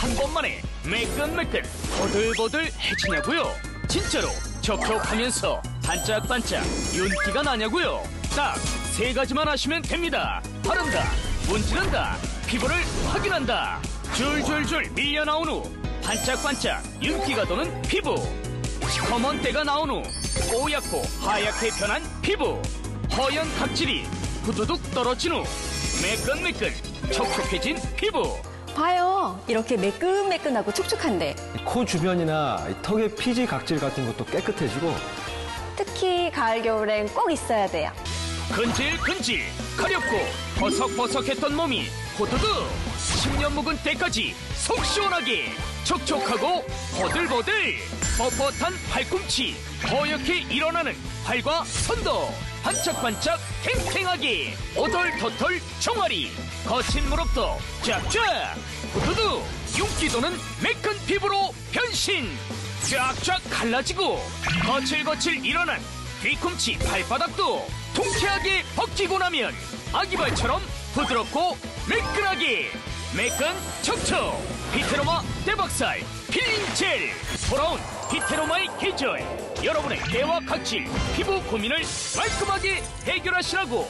한 번만에 매끈매끈 버들버들해지냐고요? 진짜로 촉촉하면서 반짝반짝 윤기가 나냐고요? 딱 세 가지만 하시면 됩니다. 바른다, 문지른다, 피부를 확인한다. 줄줄줄 밀려나온 후 반짝반짝 윤기가 도는 피부. 시커먼 때가 나온 후 뽀얗고 하얗게 변한 피부. 허연 각질이 후두둑 떨어진 후 매끈매끈 촉촉해진 피부. 봐요. 이렇게 매끈매끈하고 촉촉한데. 코 주변이나 이 턱의 피지 각질 같은 것도 깨끗해지고 특히 가을 겨울엔 꼭 있어야 돼요. 근질근질 가렵고 버석버석했던 몸이 호두두 10년 묵은 때까지 속 시원하게 촉촉하고 버들버들 뻣뻣한 팔꿈치 허옇게 일어나는 팔과 손도 반짝반짝 탱탱하게 오돌토돌 종아리 거친 무릎도 쫙쫙 호두두 윤기도는 매끈 피부로 변신 쫙쫙 갈라지고 거칠거칠 일어난 뒤꿈치 발바닥도 통쾌하게 벗기고 나면 아기발처럼 부드럽고 매끈하게 매끈 척척. 비테로마 대박살 필링 젤. 돌아온 비테로마의 계절 여러분의 때와 각질 피부 고민을 깔끔하게 해결하시라고